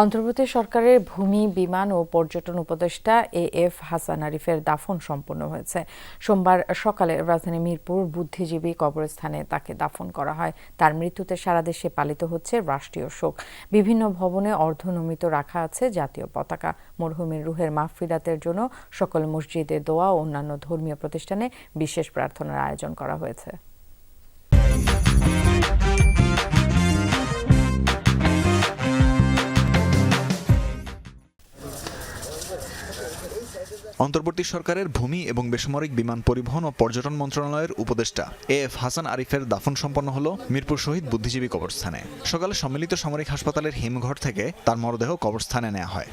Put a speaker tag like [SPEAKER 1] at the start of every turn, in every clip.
[SPEAKER 1] অন্তর্বর্তী সরকারের ভূমি, বিমান ও পর্যটন উপদেষ্টা এ এফ হাসান আরিফের দাফন সম্পন্ন হয়েছে। সোমবার সকালে রাজধানী মিরপুর বুদ্ধিজীবী কবরস্থানে তাকে দাফন করা হয়। তার মৃত্যুতে সারা দেশে পালিত হচ্ছে রাষ্ট্রীয় শোক। বিভিন্ন ভবনে অর্ধনমিত রাখা আছে জাতীয় পতাকা। মরহুমের রুহের মাহফিরাতের জন্য সকল মসজিদে দোয়া ও অন্যান্য ধর্মীয় প্রতিষ্ঠানে বিশেষ প্রার্থনার আয়োজন করা হয়েছে।
[SPEAKER 2] অন্তর্বর্তী সরকারের ভূমি এবং বেসামরিক বিমান পরিবহন ও পর্যটন মন্ত্রণালয়ের উপদেষ্টা এ এফ হাসান আরিফের দাফন সম্পন্ন হল মিরপুর শহীদ বুদ্ধিজীবী কবরস্থানে। সকালে সম্মিলিত সামরিক হাসপাতালের হিমঘর থেকে তার মরদেহ কবরস্থানে নেওয়া হয়।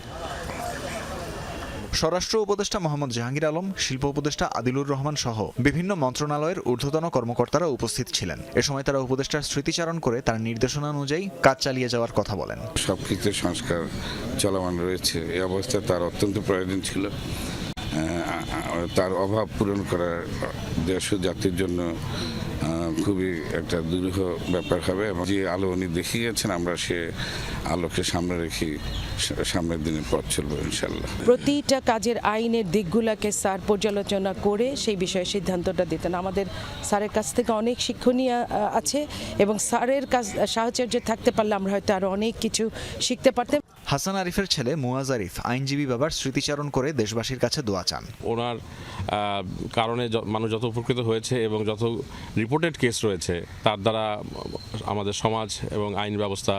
[SPEAKER 2] স্বরাষ্ট্র উপদেষ্টা মোহাম্মদ জাহাঙ্গীর আলম, শিল্প উপদেষ্টা আদিলুর রহমান সহ বিভিন্ন মন্ত্রণালয়ের ঊর্ধ্বতন কর্মকর্তারা উপস্থিত ছিলেন। এ সময় তারা উপদেষ্টার স্মৃতিচারণ করে তার নির্দেশনা অনুযায়ী কাজ চালিয়ে যাওয়ার কথা বলেন।
[SPEAKER 3] সব ক্ষেত্রে সংস্কার চলমান রয়েছে। এই অবস্থায় তার অত্যন্ত প্রয়োজন ছিল। তার অভাব পূরণ করার দেশ জাতির জন্য খুবই একটা দুরূহ ব্যাপার হবে এবং যে আলো উনি দেখিয়ে গেছেন আমরা সে আলোকে সামনে রেখে সামনের দিনে পথ চলবো ইনশাল্লাহ
[SPEAKER 4] প্রতিটা কাজের আইনের দিকগুলোকে স্যার পর্যালোচনা করে সেই বিষয়ে সিদ্ধান্তটা দিতেন। আমাদের স্যারের কাছ থেকে অনেক শিক্ষণীয় আছে এবং স্যারের কাজ সাহচর্য থাকতে পারলে আমরা হয়তো আরও অনেক কিছু শিখতে পারতাম।
[SPEAKER 2] হাসান আরিফের ছেলে মুয়াজ আরিফ আইনজীবী বাবার স্মৃতিচারণ করে দেশবাসীর কাছে দোয়া চান।
[SPEAKER 5] ওনার কারণে মানুষ যত উপকৃত হয়েছে এবং যত রিপোর্টেড কেস রয়েছে, তার দ্বারা আমাদের সমাজ এবং আইন ব্যবস্থা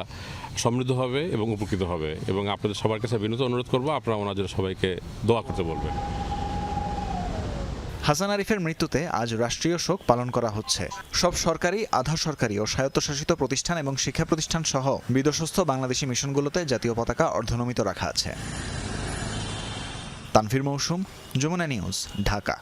[SPEAKER 5] সমৃদ্ধ হবে এবং উপকৃত হবে। এবং আপনাদের সবার কাছে বিনীত অনুরোধ করব, আপনারা জন্য সবাইকে দোয়া করতে বলবেন।
[SPEAKER 2] হাসান আরিফের মৃত্যুতে আজ রাষ্ট্রীয় শোক পালন করা হচ্ছে। সব সরকারি, আধা সরকারি ও স্বায়ত্তশাসিত প্রতিষ্ঠান এবং শিক্ষা প্রতিষ্ঠান সহ বিদেশস্থ বাংলাদেশি মিশনগুলোতে জাতীয় পতাকা অর্ধনমিত রাখা আছে। তানফির মৌসুম, যমুনা নিউজ, ঢাকা।